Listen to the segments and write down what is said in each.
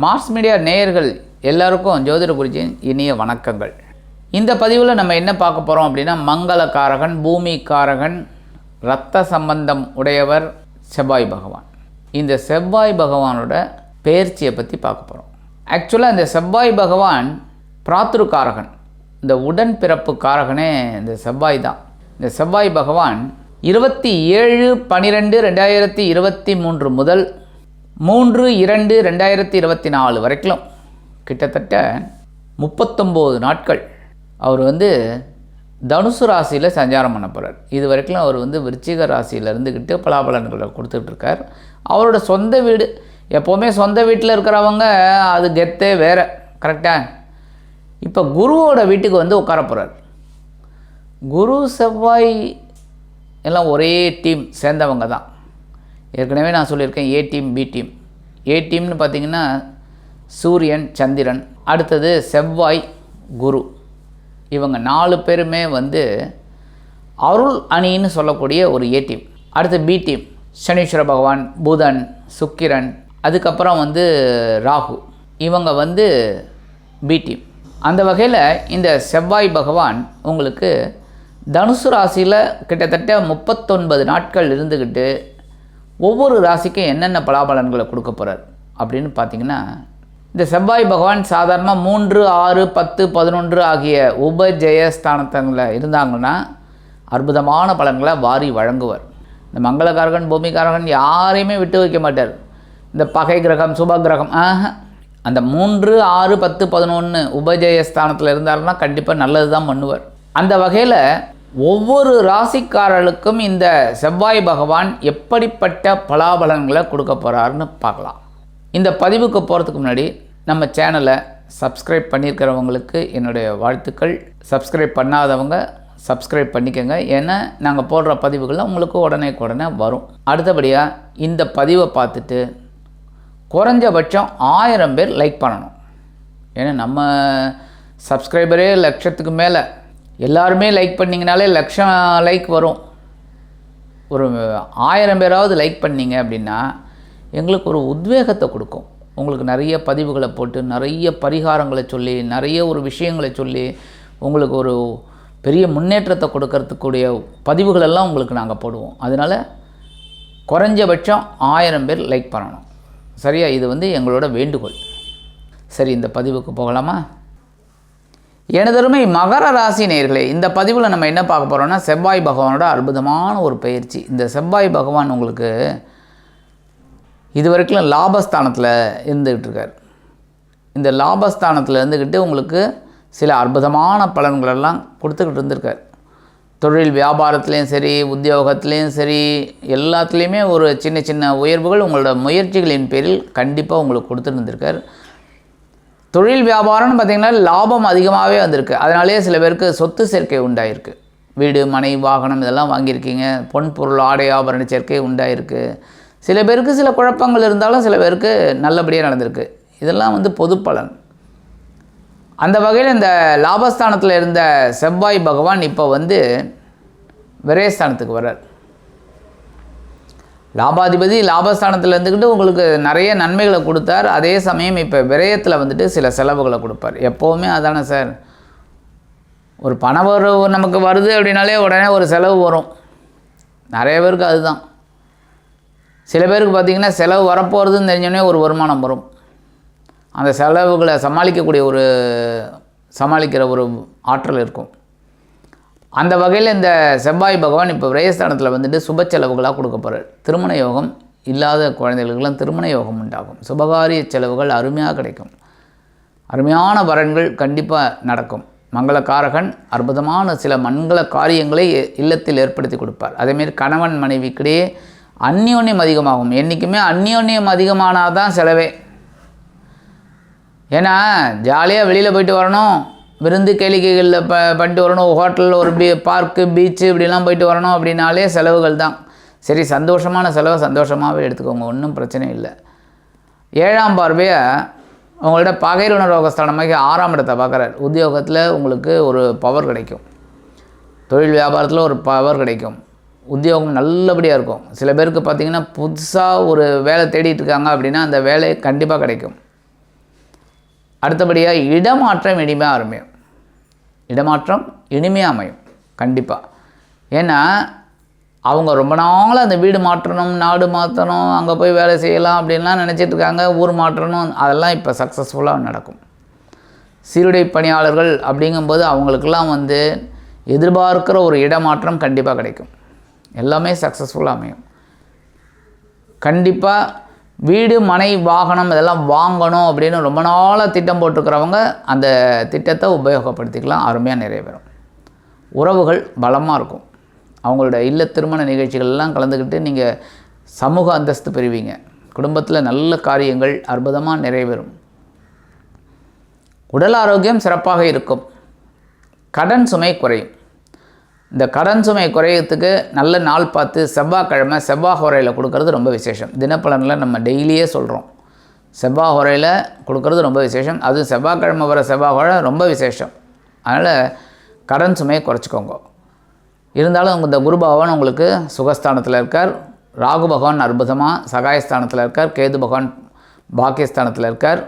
Mars media நேயர்கள் எல்லாருக்கும் ஜோதிட குருஜியின் இனிய வணக்கங்கள். இந்த பதிவில் நம்ம என்ன பார்க்க போகிறோம் அப்படின்னா மங்களக்காரகன் பூமிக்காரகன் இரத்த சம்பந்தம் உடையவர் செவ்வாய் பகவான். இந்த செவ்வாய் பகவானோட பெயர்ச்சியை பற்றி பார்க்க போகிறோம் ஆக்சுவலாக இந்த செவ்வாய் பகவான் பிராத்துருக்காரகன். இந்த உடன் பிறப்பு காரகனே இந்த செவ்வாய் தான். இந்த செவ்வாய் பகவான் இருபத்தி ஏழு பன்னிரெண்டு ரெண்டாயிரத்தி இருபத்தி மூன்று முதல் மூன்று இரண்டு ரெண்டாயிரத்தி இருபத்தி நாலு வரைக்கும் கிட்டத்தட்ட முப்பத்தொம்போது நாட்கள் அவர் வந்து தனுசு ராசியில் சஞ்சாரம் பண்ண போகிறார் இது வரைக்கும் அவர் வந்து விருச்சிக ராசியில் இருந்துக்கிட்டு பலாபலன்களை கொடுத்துட்ருக்கார் அவரோட சொந்த வீடு எப்போவுமே சொந்த வீட்டில் இருக்கிறவங்க அது கெத்தே வேறு கரெக்டாக இப்போ குருவோட வீட்டுக்கு வந்து உட்கார போகிறார் குரு செவ்வாய் எல்லாம் ஒரே டீம் சேர்ந்தவங்க தான். ஏற்கனவே நான் சொல்லியிருக்கேன் A team B team A டீம்னு பார்த்தீங்கன்னா சூரியன் சந்திரன். அடுத்தது செவ்வாய் குரு. இவங்க நாலு பேருமே வந்து அருள் அணின்னு சொல்லக்கூடிய ஒரு ஏ டீம் அடுத்து பி டீம் சனீஸ்வர பகவான் புதன் சுக்கிரன். அதுக்கப்புறம் வந்து ராகு. இவங்க வந்து பி டீம் அந்த வகையில் இந்த செவ்வாய் பகவான் உங்களுக்கு தனுசு ராசியில் கிட்டத்தட்ட முப்பத்தொன்பது நாட்கள் இருந்துக்கிட்டு ஒவ்வொரு ராசிக்கும் என்னென்ன பலாபலன்களை கொடுக்க போகிறார் அப்படின்னு பார்த்தீங்கன்னா இந்த செவ்வாய் பகவான் சாதாரணமாக மூன்று ஆறு பத்து பதினொன்று ஆகிய உபஜெயஸ்தானத்தங்களில் இருந்தாங்கன்னா அற்புதமான பலன்களை வாரி வழங்குவார். இந்த மங்களகாரகன் பூமிகாரகன் யாரையுமே விட்டு வைக்க மாட்டார். இந்த பகை கிரகம் சுப கிரகம் ஆஹா அந்த மூன்று ஆறு பத்து பதினொன்று உபஜெயஸ்தானத்தில் இருந்தாருன்னா கண்டிப்பாக நல்லது தான் பண்ணுவார். அந்த வகையில் ஒவ்வொரு ராசிக்காரர்களுக்கும் இந்த செவ்வாய் பகவான் எப்படிப்பட்ட பலாபலன்களை கொடுக்க போகிறாருன்னு பார்க்கலாம். இந்த பதிவுக்கு போகிறதுக்கு முன்னாடி நம்ம சேனலை சப்ஸ்கிரைப் பண்ணியிருக்கிறவங்களுக்கு என்னுடைய வாழ்த்துக்கள். சப்ஸ்கிரைப் பண்ணாதவங்க சப்ஸ்கிரைப் பண்ணிக்கோங்க. ஏன்னா நாங்கள் போடுற பதிவுகள்லாம் உங்களுக்கு உடனே உடனே வரும். அடுத்தபடியாக இந்த பதிவை பார்த்துட்டு குறைஞ்சபட்சம் ஆயிரம் பேர் லைக் பண்ணணும். ஏன்னா நம்ம சப்ஸ்கிரைபரே லட்சத்துக்கு மேலே எல்லாருமே லைக் பண்ணிங்கனாலே லட்சம் லைக் வரும். ஒரு ஆயிரம் பேராவது லைக் பண்ணீங்க அப்படின்னா எங்களுக்கு ஒரு உத்வேகத்தை கொடுக்கும். உங்களுக்கு நிறைய பதிவுகளை போட்டு நிறைய பரிகாரங்களை சொல்லி நிறைய ஒரு விஷயங்களை சொல்லி உங்களுக்கு ஒரு பெரிய முன்னேற்றத்தை கொடுக்கறதுக்குடைய பதிவுகளெல்லாம் உங்களுக்கு நாங்கள் போடுவோம். அதனால் குறைஞ்சபட்சம் ஆயிரம் பேர் லைக் பண்ணணும். சரியா? இது வந்து எங்களோட வேண்டுகோள். சரி இந்த பதிவுக்கு போகலாமா? எனதருமை மகர ராசி நேர்களே இந்த பதிவில் நம்ம என்ன பார்க்க போகிறோம்னா செவ்வாய் பகவானோட அற்புதமான ஒரு பயிற்சி. இந்த செவ்வாய் பகவான் உங்களுக்கு இது வரைக்கும் லாபஸ்தானத்தில் இருந்துக்கிட்டு இருக்கார். இந்த லாபஸ்தானத்தில் இருந்துக்கிட்டு உங்களுக்கு சில அற்புதமான பலன்களெல்லாம் கொடுத்துக்கிட்டு இருந்திருக்கார். தொழில் வியாபாரத்துலேயும் சரி உத்தியோகத்துலேயும் சரி எல்லாத்துலேயுமே ஒரு சின்ன சின்ன உயர்வுகள் உங்களோட முயற்சிகளின் பேரில் கண்டிப்பாக உங்களுக்கு கொடுத்துருந்துருக்கார் தொழில் வியாபாரம்னு பார்த்திங்கன்னா லாபம் அதிகமாகவே வந்திருக்கு. அதனாலேயே சில பேருக்கு சொத்து சேர்க்கை உண்டாயிருக்கு. வீடு மனை வாகனம் இதெல்லாம் வாங்கியிருக்கீங்க. பொன் பொருள் ஆடை ஆபரண சேர்க்கை உண்டாயிருக்கு. சில பேருக்கு சில குழப்பங்கள் இருந்தாலும் சில பேருக்கு நல்லபடியாக நடந்திருக்கு. இதெல்லாம் வந்து பொது பலன். அந்த வகையில் இந்த லாபஸ்தானத்தில் இருந்த செவ்வாய் பகவான் இப்போ வந்து விரயஸ்தானத்துக்கு வர்றார். லாபாதிபதி லாபஸ்தானத்தில் இருந்துக்கிட்டு உங்களுக்கு நிறைய நன்மைகளை கொடுத்தார். அதே சமயம் இப்போ விரயத்தில் வந்துட்டு சில செலவுகளை கொடுப்பார். எப்போவுமே அதானே சார்? ஒரு பண வரவு நமக்கு வருது அப்படின்னாலே உடனே ஒரு செலவு வரும். நிறைய பேருக்கு அதுதான். சில பேருக்கு பார்த்திங்கன்னா செலவு வரப்போகிறதுன்னு தெரிஞ்சோடனே ஒரு வருமானம் வரும். அந்த செலவுகளை சமாளிக்கக்கூடிய ஒரு சமாளிக்கிற ஒரு ஆற்றல் இருக்கும். அந்த வகையில் இந்த செவ்வாய் பகவான் இப்போ விரயஸ்தானத்தில் வந்துட்டு சுப செலவுகளாக கொடுக்க போகிறார். திருமண யோகம் இல்லாத குழந்தைகளுக்கெல்லாம் திருமண யோகம் உண்டாகும். சுபகாரிய செலவுகள் அருமையாக கிடைக்கும். அருமையான வரன்கள் கண்டிப்பாக நடக்கும். மங்களக்காரகன் அற்புதமான சில மங்கள காரியங்களை இல்லத்தில் ஏற்படுத்தி கொடுப்பார். அதேமாரி கணவன் மனைவிக்கிடையே அந்யோன்யம் அதிகமாகும். என்றைக்குமே அந்யோன்யம் அதிகமானால் தான் செலவே. ஏன்னா ஜாலியாக வெளியில் போயிட்டு வரணும். விருந்து கேளிக்கைகளில் ப பண்ணிட்டு வரணும் ஹோட்டலில் ஒரு பீ பார்க்கு பீச்சு இப்படிலாம் போயிட்டு வரணும் அப்படின்னாலே செலவுகள் தான். சரி சந்தோஷமான செலவை சந்தோஷமாகவே எடுத்துக்கோங்க ஒன்றும் பிரச்சனை இல்லை. ஏழாம் பார்வையை உங்களோட பகைருண ரோகஸ்தானமாகி ஆறாம் இடத்தை பார்க்குறாரு. உத்தியோகத்தில் உங்களுக்கு ஒரு பவர் கிடைக்கும். தொழில் வியாபாரத்தில் ஒரு பவர் கிடைக்கும். உத்தியோகம் நல்லபடியாக இருக்கும். சில பேருக்கு பார்த்திங்கன்னா புதுசாக ஒரு வேலை தேடிட்டு இருக்காங்க அப்படின்னா அந்த வேலை கண்டிப்பாக கிடைக்கும். அடுத்தபடியாக இடமாற்றம் இனிமே ஆரம்பியும். இடமாற்றம் இனிமையாக அமையும். கண்டிப்பாக ஏன்னா அவங்க ரொம்ப நாள் அந்த வீடு மாற்றணும் நாடு மாற்றணும் அங்கே போய் வேலை செய்யலாம் அப்படின்லாம் நினச்சிட்டு இருக்காங்க. ஊர் மாற்றணும் அதெல்லாம் இப்போ சக்ஸஸ்ஃபுல்லாக நடக்கும். சீருடை பணியாளர்கள் அப்படிங்கும்போது அவங்களுக்கெல்லாம் வந்து எதிர்பார்க்கிற ஒரு இடமாற்றம் கண்டிப்பாக கிடைக்கும். எல்லாமே சக்ஸஸ்ஃபுல்லாக அமையும். கண்டிப்பாக வீடு மனை வாகனம் இதெல்லாம் வாங்கணும் அப்படின்னு ரொம்ப நாளாக திட்டம் போட்டிருக்கிறவங்க அந்த திட்டத்தை உபயோகப்படுத்திக்கலாம். அருமையாக நிறைவேறும் உறவுகள் பலமாக இருக்கும். அவங்களோட இல்ல திருமண நிகழ்ச்சிகள்லாம் கலந்துக்கிட்டு நீங்கள் சமூக அந்தஸ்து பெறுவீங்க. குடும்பத்தில் நல்ல காரியங்கள் அற்புதமாக நிறைவேறும் உடல் ஆரோக்கியம் சிறப்பாக இருக்கும். கடன் சுமை குறையும். இந்த கடன் சுமை குறையத்துக்கு நல்ல நாள் பார்த்து செவ்வாய்க்கிழமை செவ்வாய் ஹோரையில் கொடுக்கறது ரொம்ப விசேஷம். தினப்பலனில் நம்ம டெய்லியே சொல்கிறோம் செவ்வாய் ஹோரையில் கொடுக்கறது ரொம்ப விசேஷம். அதுவும் செவ்வாய்க்கிழமை வர செவ்வாய் ஹோரை ரொம்ப விசேஷம். அதனால் கடன் சுமையை குறைச்சிக்கோங்க. இருந்தாலும் இந்த குரு பகவான் உங்களுக்கு சுகஸ்தானத்தில் இருக்கார். ராகு பகவான் அற்புதமாக சகாயஸ்தானத்தில் இருக்கார். கேது பகவான் பாக்கியஸ்தானத்தில் இருக்கார்.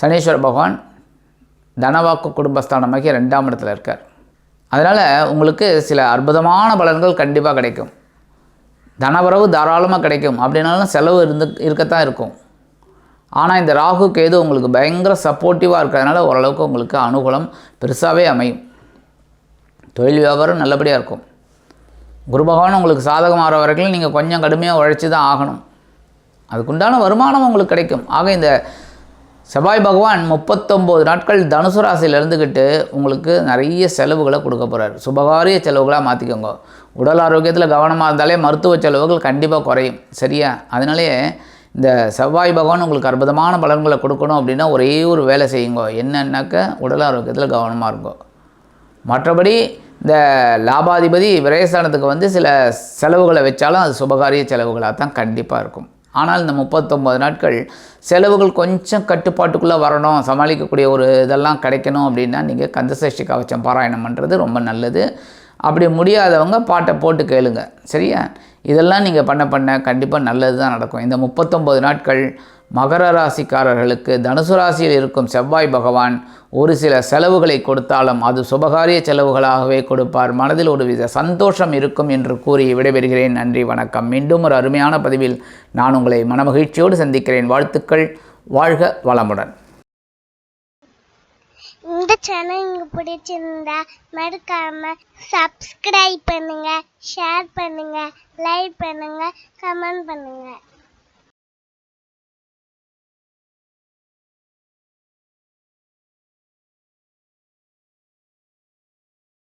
சனீஸ்வர பகவான் தனவாக்கு குடும்பஸ்தானமாகி ரெண்டாம் இடத்துல இருக்கார். அதனால் உங்களுக்கு சில அற்புதமான பலன்கள் கண்டிப்பாக கிடைக்கும். தனவரவு தாராளமாக கிடைக்கும். அப்படின்னாலும் செலவு இருந்து இருக்கத்தான் இருக்கும். ஆனால் இந்த ராகு கேது உங்களுக்கு பயங்கர சப்போர்ட்டிவாக இருக்கிறதுனால ஓரளவுக்கு உங்களுக்கு அனுகூலம் பெருசாகவே அமையும். தொழில் வியாபாரம் நல்லபடியாக இருக்கும். குரு பகவான் உங்களுக்கு சாதகமாகிற வரைக்கும் நீங்கள் கொஞ்சம் கடுமையாக உழைச்சி தான் ஆகணும். அதுக்குண்டான வருமானம் உங்களுக்கு கிடைக்கும். ஆக இந்த செவ்வாய் பகவான் முப்பத்தொம்போது நாட்கள் தனுசு ராசியில் இருந்துக்கிட்டு உங்களுக்கு நிறைய செலவுகளை கொடுக்க போகிறார் சுபகாரிய செலவுகளாக மாற்றிக்கோங்க உடல் ஆரோக்கியத்தில் கவனமாக இருந்தாலே மருத்துவ செலவுகள் கண்டிப்பாக குறையும். சரியா? அதனாலே இந்த செவ்வாய் பகவான் உங்களுக்கு அற்புதமான பலன்களை கொடுக்கணும் அப்படின்னா ஒரே ஒரு வேலை செய்யுங்க. என்னன்னாக்க உடல் ஆரோக்கியத்தில் கவனமாக இருக்கும் மற்றபடி இந்த லாபாதிபதி விரயஸ்தானத்துக்கு வந்து சில செலவுகளை வச்சாலும் அது சுபகாரிய செலவுகளாக தான் கண்டிப்பாக இருக்கும். ஆனால் இந்த முப்பத்தொம்பது நாட்கள் செலவுகள் கொஞ்சம் கட்டுப்பாட்டுக்குள்ளே வரணும். சமாளிக்கக்கூடிய ஒரு இதெல்லாம் கிடைக்கணும் அப்படின்னா நீங்கள் கந்தசஷ்டி கவச்சம் பாராயணம் பண்ணுறது ரொம்ப நல்லது. அப்படி முடியாதவங்க பாட்டை போட்டு கேளுங்க. சரியா? இதெல்லாம் நீங்கள் பண்ண பண்ண கண்டிப்பாக நல்லது தான் நடக்கும். இந்த முப்பத்தொம்பது நாட்கள் மகர ராசிக்காரர்களுக்கு தனுசு ராசியில் இருக்கும் செவ்வாய் பகவான் ஒரு சில செலவுகளை கொடுத்தாலும் அது சுபகாரிய செலவுகளாகவே கொடுப்பார். மனதில் ஒரு வித சந்தோஷம் இருக்கும் என்று கூறி விடைபெறுகிறேன். நன்றி வணக்கம். மீண்டும் ஒரு அருமையான பதிவில் நான் உங்களை மனமகிழ்ச்சியோடு சந்திக்கிறேன். வாழ்த்துக்கள் வாழ்க வளமுடன். இந்த சேனல் உங்களுக்கு பிடிச்சிருந்தா மறக்காம சப்ஸ்கிரைப் பண்ணுங்க ஷேர் பண்ணுங்க லைக் பண்ணுங்க கமெண்ட் பண்ணுங்க.